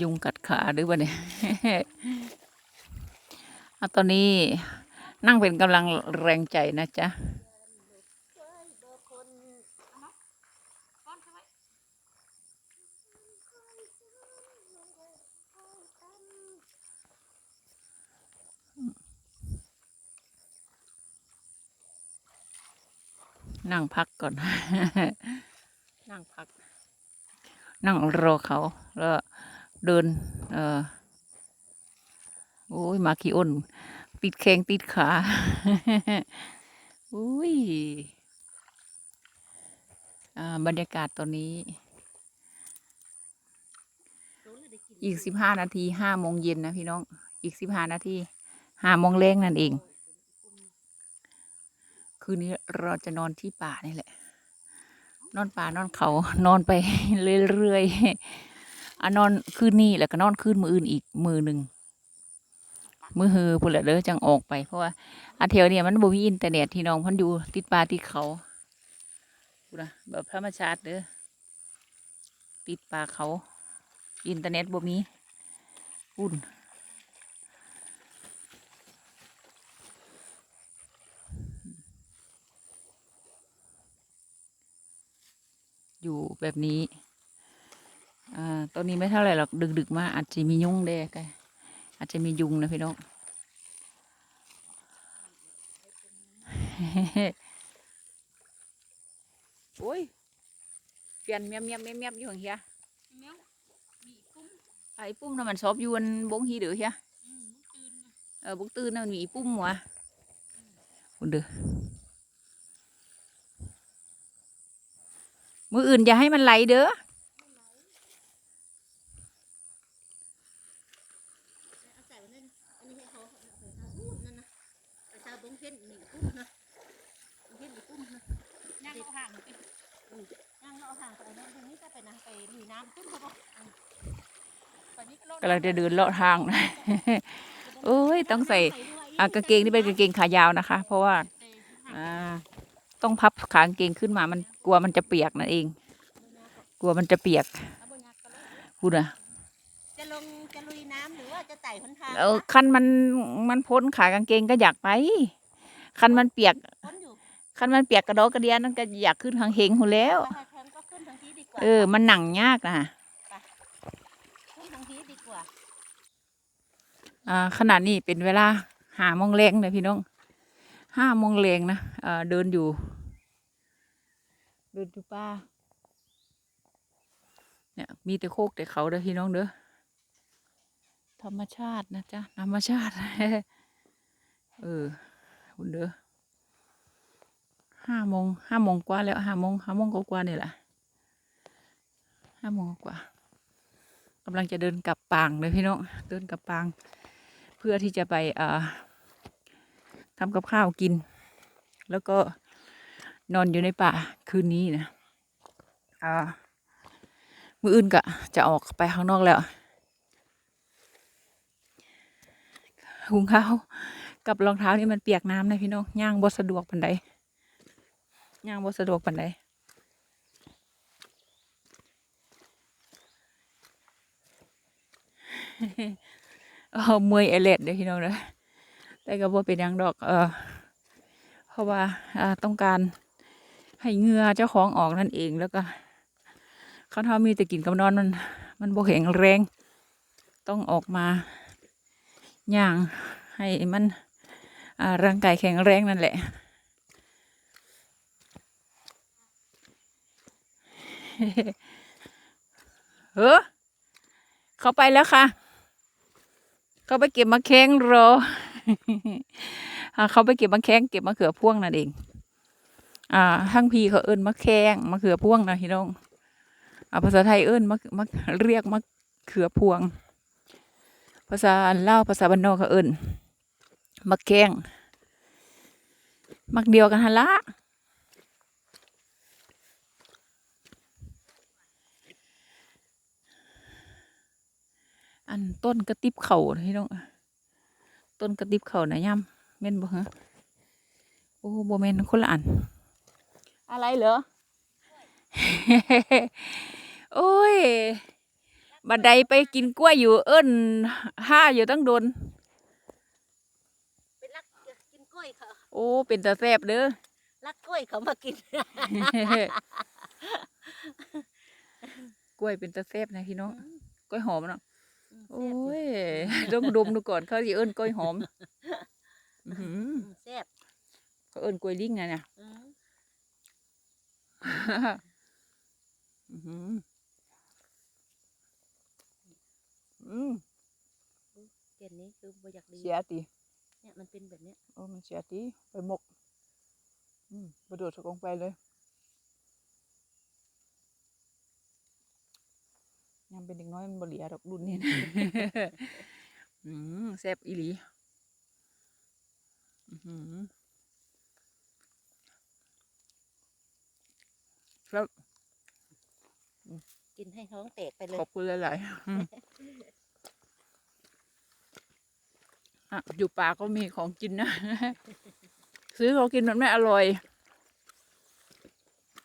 ยุงกัดขาหรือเปล่าเนี่ยเอาตอนนี้นั่งเป็นกำลังแรงใจนะจ๊ะนั่งพักก่อน นั่งพัก นั่งรอเขาแล้ว เดิน เออโอ้ยมาขี้อ้น ติดแข้งติดขาอุ้ยบรรยากาศตอนนี้ อีกสิบห้านาทีห้าโมงเย็นนะพี่น้อง อีกสิบห้านาทีห้าโมงแรงนั่นเอง คืนนี้เราจะนอนที่ป่านี่แหละ นอนป่านอนเขานอนไปเรื่อยๆ อะนอนคืนนี้แล้วก็นอนคืนมืออื่นอีกมือหนึ่งมือฮือพุ่นละเด้อจังออกไปเพราะว่าอาเทวเนี่ยมันบ่มีอินเทอร์เน็ตที่น้องพันอยู่ติดป่าติดเขาพูดนะแบบธรรมชาติเด้อติดป่าเขา อินเทอร์เน็ตบ่มีอุ่นอยู่แบบนี้ ตอนนี้ไม่เท่าไหร่หรอกดึกๆมาอาจจะมียุงแดกอาจจะมียุงนะพี่น้องโอ้ยเปลี่ยนเมียมเมียมเมียมเมียมอยู่ห่างเฮียไอ้ปุ้มน่ะมันชอบอยู่อันบงฮีเดือเฮียเออบุกตื่นน่ะมันมีอีปุ้มวะคุณเด้อมืออื่นอย่าให้มันไหลเด้อ เอาใส่ไว้นั่นอันนี้ให้เขาเอาใส่เอาพูดนั่นนะ เอาชาวบงเพ็ญหนึ่งปุ้มนะบงเพ็ญหนึ่งปุ้มนะย่างเอาห่างไปย่างเอาห่างไปนะตรงนี้ก็ไปนะไปลุยน้ำปุ้มเขาบอกกำลังจะเดินเลาะทางนะโอ้ยต้องใส่อะกางเกงนี่เป็นกางเกงขายาวนะคะ เพราะว่าต้องพับขากางเกงขึ้นมา มันกลัวมันจะเปียกนั่นเอง กลัวมันจะเปียกเอาบนยักลยพูดนะจะลงำหรือว่าจะไต่หนทางเออคันมันมันพ้นขากางเกงก็อยากไปคันมันเปียกพ้นอยู่คันมันเปียกกระโดดกระเดียนั่นก็อยากขึ้นทางเฮงหูแล้วไปทางก็ขึ้นทางที่ดีกว่าเออ มันหนังยากนะขึ้นทางที่ดีกว่าอ่าขนาดนี้เป็นเวลาหาโมงแรงนะพี่น้องห้าโมงแรงนะเอ่อเดินอยู่ เดินอยู่ป่าเนี่ยมีแต่โคกแต่เขาเด้อพี่น้องเด้อ ธรรมชาตินะจ๊ะธรรมชาติ เออคุณเด้อห้าโมงห้าโมงกว่าแล้วห้าโมงห้าโมงกว่าๆนี่ยแหละห้าโมงกว่ากำลังจะเดินกลับปางเลยพี่น้องเดินกลับปาง เพื่อที่จะไปเอ่อทำกับข้าวกิน แล้วก็นอนอยู่ในป่าคืนนี้นะอ่ามืออื่นก็จะออกไปข้างนอกแล้ว หุงข้าวกับรองเท้านี่มันเปียกน้ำนะพี่น้องย่างบ่สะดวกปันใดย่างบ่สะดวกปันใดเออเมื่อยเอเลดเด้อพี่น้องเด้อแต่ก็บ่เป็นหยังดอก เออเพราะว่าอ่าต้องการให้เงื่อเจ้าของออกนั่นเองแล้วก็เขาเทามีแต่กินกับนอนมัน มันบ่แข็งแรง ต้องออกมา อย่างให้มันร่างกายแข็งแรงนั่นแหละเฮ้อเขาไปแล้วค่ะ เขาไปเก็บมะแข้งรอเขาไปเก็บมะแข้งเก็บมะเขือพ่วงนั่นเอง อ่าทั้งพี่เขาเอิ้นมะแข้งมะเขือพ่วงนะพี่น้องอ่าภาษาไทยเอิ้นมะมะเรียกมะเขือพวง ภาษาลาวภาษาบ้านนอกเขาเอิ้นมะแข้งมักเดียวกันหั่นละอันต้นกระติบเข่านะพี่น้องต้นกระติบเข่านะย่ำแม่นบ่ฮะโอ้บ่แม่นคนละอัน อะไรเหรอ โอ้ย บัดใดไปกินกล้วยอยู่เอิ้นห้าอยู่ตั้งโดนไปลักกินกล้วยเขาโอ้ เป็นตาแซ่บเด้อลักกล้วยเขามากิน กล้วยเป็นตาแซ่บนะพี่น้องกล้วยหอมเนาะอืมโอ้แซ่บอยู่ยต้องดมดูก่อนเขาสิเอิ้นกล้วยหอมอื้อหืออืมแซ่บเขาเอิ้นกล้วยลิงไงเนี่ย อืมอื้อหืออืมเกณฑ์นี้คือบ่อยากดีเสียติเนี่ยมันเป็นแบบเนี้ยโอ้มันเสียติไปหมก อืมกระโดดสกองไปเลยยังเป็นเด็กน้อยมันบ่เหลียดอกรุ่นนี้นะอืมแซ่บอีหลีอื้อหือครับกินให้ท้องแตกไปเลย ขอบคุณหลายๆ อืมอะอยู่ป่าก็มีของกินนะ ซื้อเขากินมันไม่อร่อย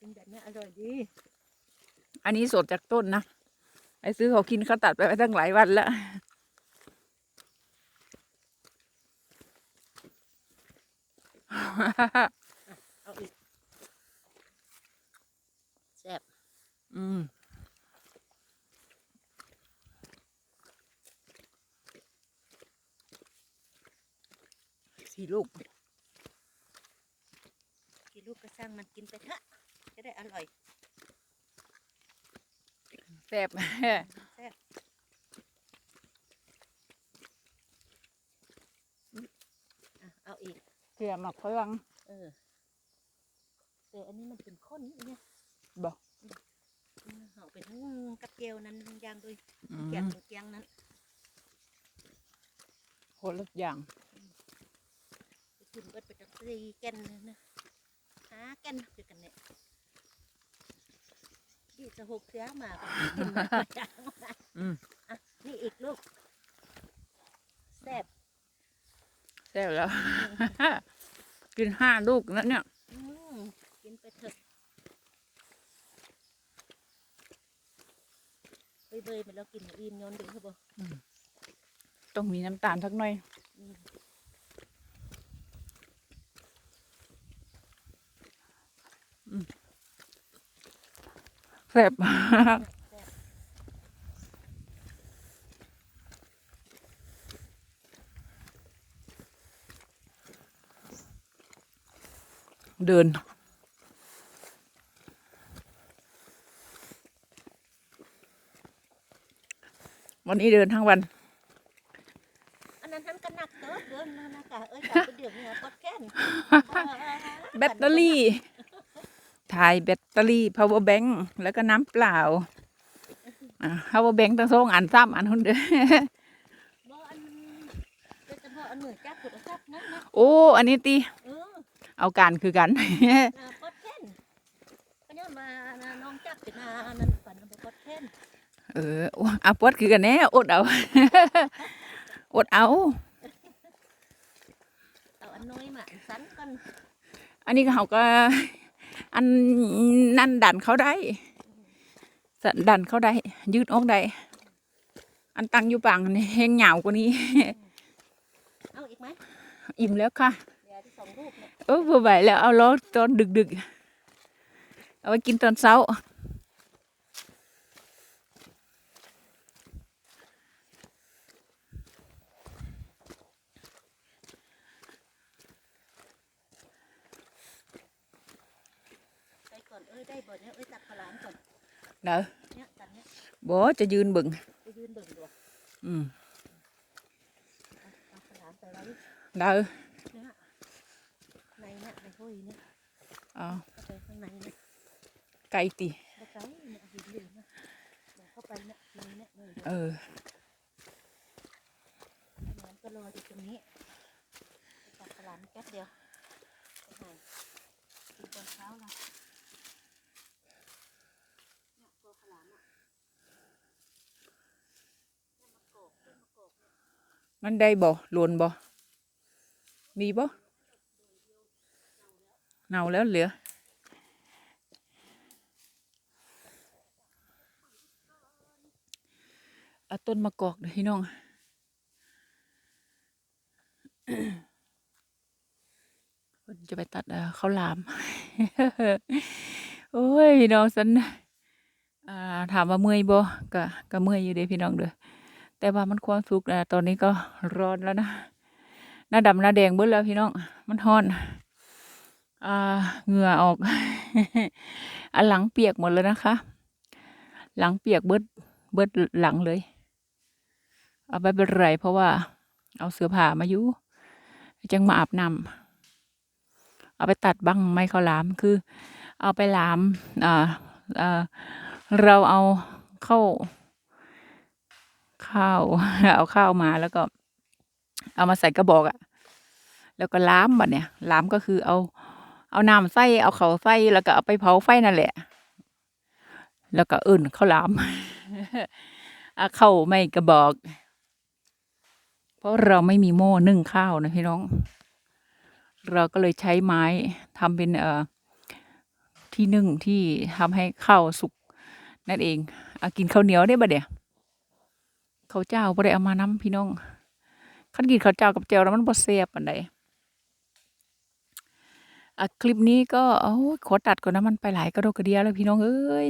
กินแบบเนี้ยอร่อยดี อันนี้สดจากต้นนะ ไอ้ซื้อเขากินเขาตัดไปไว้ตั้งหลายวันแล้วเอาอีกแซ่บอืม สี่ลูกกินลูกก็สร้างมันกินไปเถอะจะได้อร่อยแซ่บแซ่บอะเอาอีกเกลือหมักฝรั่งเออแต่อันนี้มันเป็นข้นเนี่ยบอกอืมเอาเป็นทั้งกับเกลียวนั้นยางด้วยอืเกียงมเกียงนั้นคนละอย่าง ไปกินเบิดไปตั้งสี่แก่นเลยนะหาแก่นคือกันเนี่ยที่จะหกเสียมาก็กินมาจังอืมอะนี่อีกลูกแซ่บแซ่บแล้ว กินห้าลูกแล้วเนี่ยอืมกินไปเถอะเบยเบยๆไปแล้วกินอิ่มย้อนดึงเขาบ่ต้องมีน้ำตาลสักหน่อย อืม แซ่บแซ่บเดิน วันนี้เดินทั้งวัน อันนั้นท่านก็หนักเติบเดินมานะกะเอ้ยกะไปเดือดหัวกดแค้นแบตเตอรี่ ถ่ายแบตเตอรี่ power bank แล้วก็น้ำเปล่าอ่า power bank ตั้งสองอันสามอันคนเดียวบ่อันโดยเฉพาะอันเหมือนจับโทรศัพท์นั่นนะโอ้ อันนี้ตีเออเอาการคือกันน่ะกดแค้นก็เนี่ยมาน่ะน้องจับเป็นนานั้นฝันเอาไปกดแค้นเออโอ้อาปวดคือกันแน่อดเอา อดเอาเอาอันน้อยมาอันสันกันอันนี้เขาก็ อันนั่นดันเขาได้สันดันเขาได้ ยืดออกได้ อันตั้งอยู่ปังนี่แห้งเหงากว่านี้เอาอีกไหมอิ่มแล้วค่ะเดี๋ยวที่สองรูปเนี่ยเออพอไหวแล้วเอาล้อตอนดึกดึกๆเอาไว้กินตอนเช้า ไปก่อนเอ้ย ได้บ่เนี่ยเอ้ยตัดขาวหลามก่อนเด้อเนี่ยตัดเนี่ยบ่จะยืนเบึงไปยืนเบิ่งดูอืมเอาขาวหลามแต่ไรเด้อเนี่ยในเนี่ยในห้วยเนี่ยเอาเข้าไปข้างในเนี่ยไก่ติบะไก่เนี่ยหินเหลืองนะเดี๋ยวเข้าไปเนี่ยทีนี้เนี่ยเนี่ยเออน้ำก็รออยู่ตรงนี้ไปตัดขาวหลามแป๊บเดียวไปไหนกินตอนเช้าละเนี่ยตัวขาวหลามอะเนี่ยมะกอกต้นมะกอกเนี่ย มันได้บ่หลวนบ่มีบ่เน่าแล้วเหลือ เอาต้นมะกอกเด้อพี่น้องเพิ่นจะไปตัดเข้าวหลาม โอ้ย พี่น้องสันถามว่าเมื่อยบ่ก็ก็เมื่อยอยู่เด้พี่น้องเด้อ แต่ว่ามันความสุขนะตอนนี้ก็ร้อนแล้วนะ หน้าดำหน้าแดงเบิดแล้วพี่น้อง มันร้อน อ่า เหงื่อออกอันหลังเปียกหมดแล้วนะคะ หลังเปียกเบิดเบิดหลังเลย เอาไปเป็นไรเพราะว่า เอาเสื้อผ้ามาอยู่จังมาอาบน้ำเอาไปตัดบั้งไม้ข้าหลามคือ เอาไปหลาม อ่า อ่า เราเอาเข้า ข้าว เอาข้าวมาแล้วก็ เอามาใส่กระบอกอะแล้วก็ล้ามบัดเนี่ยล้ามก็คือเอา เอาน้ำใส่เอาเขาใส่แล้วก็เอาไปเผาไฟนั่นแหละ แล้วก็อื่นข้าวหลามเอาเข้าไม่กระบอก เพราะเราไม่มีหม้อนึ่งข้าวนะพี่น้อง เราก็เลยใช้ไม้ทำเป็นเอ่อที่นึ่งที่ทำให้ข้าวสุกนั่นเองเอากินข้าวเหนียวได้ปะเดี๋ยว ข้าวเจ้าบ่ได้เอามาน้ำพี่น้องคันกินข้าวเจ้ากับเจียวแล้วมันบ่แซ่บปานใดอะคลิปนี้ก็โอ้ขอตัดก่อนนะมันไปหลายกระโดกกระเดียแล้วพี่น้องเอ้ย